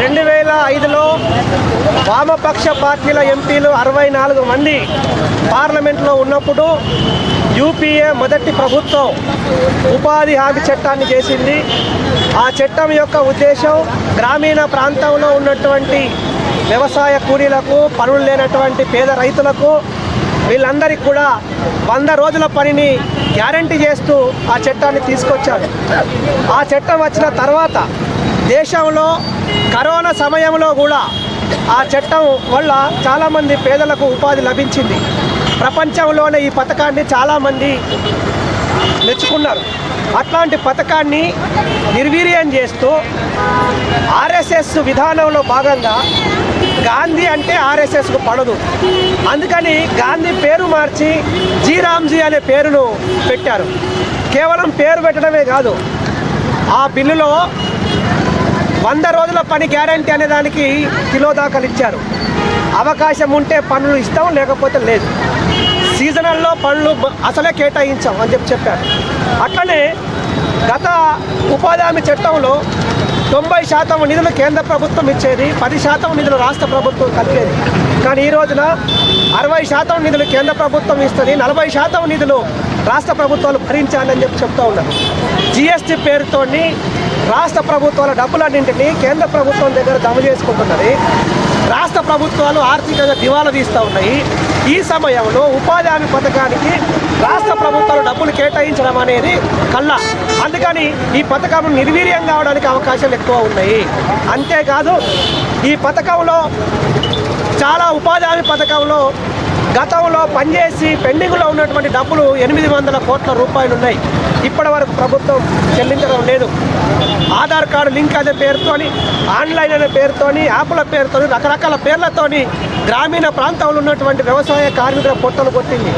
రెండు వేల ఐదులో వామపక్ష పార్టీల ఎంపీలు అరవై నాలుగు మంది పార్లమెంట్లో ఉన్నప్పుడు యూపీఏ మొదటి ప్రభుత్వం ఉపాధి హామీ చట్టాన్ని చేసింది. ఆ చట్టం యొక్క ఉద్దేశం గ్రామీణ ప్రాంతంలో ఉన్నటువంటి వ్యవసాయ కూలీలకు పనులు లేనటువంటి పేద రైతులకు వీళ్ళందరికీ కూడా వంద రోజుల పనిని గ్యారంటీ చేస్తూ ఆ చట్టాన్ని తీసుకొచ్చారు. ఆ చట్టం వచ్చిన తర్వాత దేశంలో కరోనా సమయంలో కూడా ఆ చట్టం వల్ల చాలామంది పేదలకు ఉపాధి లభించింది. ప్రపంచంలోనే ఈ పథకాన్ని చాలామంది మెచ్చుకున్నారు. అట్లాంటి పథకాన్ని నిర్వీర్యం చేస్తూ ఆర్ఎస్ఎస్ విధానంలో భాగంగా గాంధీ అంటే ఆర్ఎస్ఎస్కు పడదు. అందుకని గాంధీ పేరు మార్చి జీరామ్జీ అనే పేరును పెట్టారు. కేవలం పేరు పెట్టడమే కాదు ఆ బిల్లులో వంద రోజుల పని గ్యారంటీ అనే దానికి కిలో దాఖలు ఇచ్చారు. అవకాశం ఉంటే పనులు ఇస్తాం లేకపోతే లేదు. సీజనల్లో పనులు అసలే కేటాయించాం అని చెప్పి చెప్పారు. అట్లనే గత ఉపాధి హామీ చట్టంలో తొంభై శాతం నిధులు కేంద్ర ప్రభుత్వం ఇచ్చేది పది శాతం నిధులు రాష్ట్ర ప్రభుత్వం కలిపేది కానీ ఈ రోజున అరవై శాతం నిధులు కేంద్ర ప్రభుత్వం ఇస్తుంది నలభై శాతం నిధులు రాష్ట్ర ప్రభుత్వాలు భరించాలని చెప్పి చెప్తా ఉన్నారు జిఎస్టీ పేరుతోని రాష్ట్ర ప్రభుత్వాల డబ్బులన్నింటినీ కేంద్ర ప్రభుత్వం దగ్గర జమ చేసుకుంటున్నది. రాష్ట్ర ప్రభుత్వాలు ఆర్థికంగా దివాలా తీస్తూ ఉన్నాయి. ఈ సమయంలో ఉపాధి హామీ పథకానికి రాష్ట్ర ప్రభుత్వాలు డబ్బులు కేటాయించడం అనేది కల్లా అందుకని ఈ పథకం నిర్వీర్యం కావడానికి అవకాశాలు ఎక్కువ ఉన్నాయి. అంతేకాదు ఈ పథకంలో చాలా ఉపాధి హామీ పథకంలో గతంలో పనిచేసి పెండింగ్లో ఉన్నటువంటి డబ్బులు ఎనిమిది వందల కోట్ల రూపాయలు ఉన్నాయి. ఇప్పటి వరకు ప్రభుత్వం చెల్లించడం లేదు. ఆధార్ కార్డు లింక్ అనే పేరుతోని ఆన్లైన్ అనే పేరుతోని యాప్ల పేరుతోని రకరకాల పేర్లతోని గ్రామీణ ప్రాంతంలో ఉన్నటువంటి వ్యవసాయ కార్మికుల పొట్టలు కొట్టింది.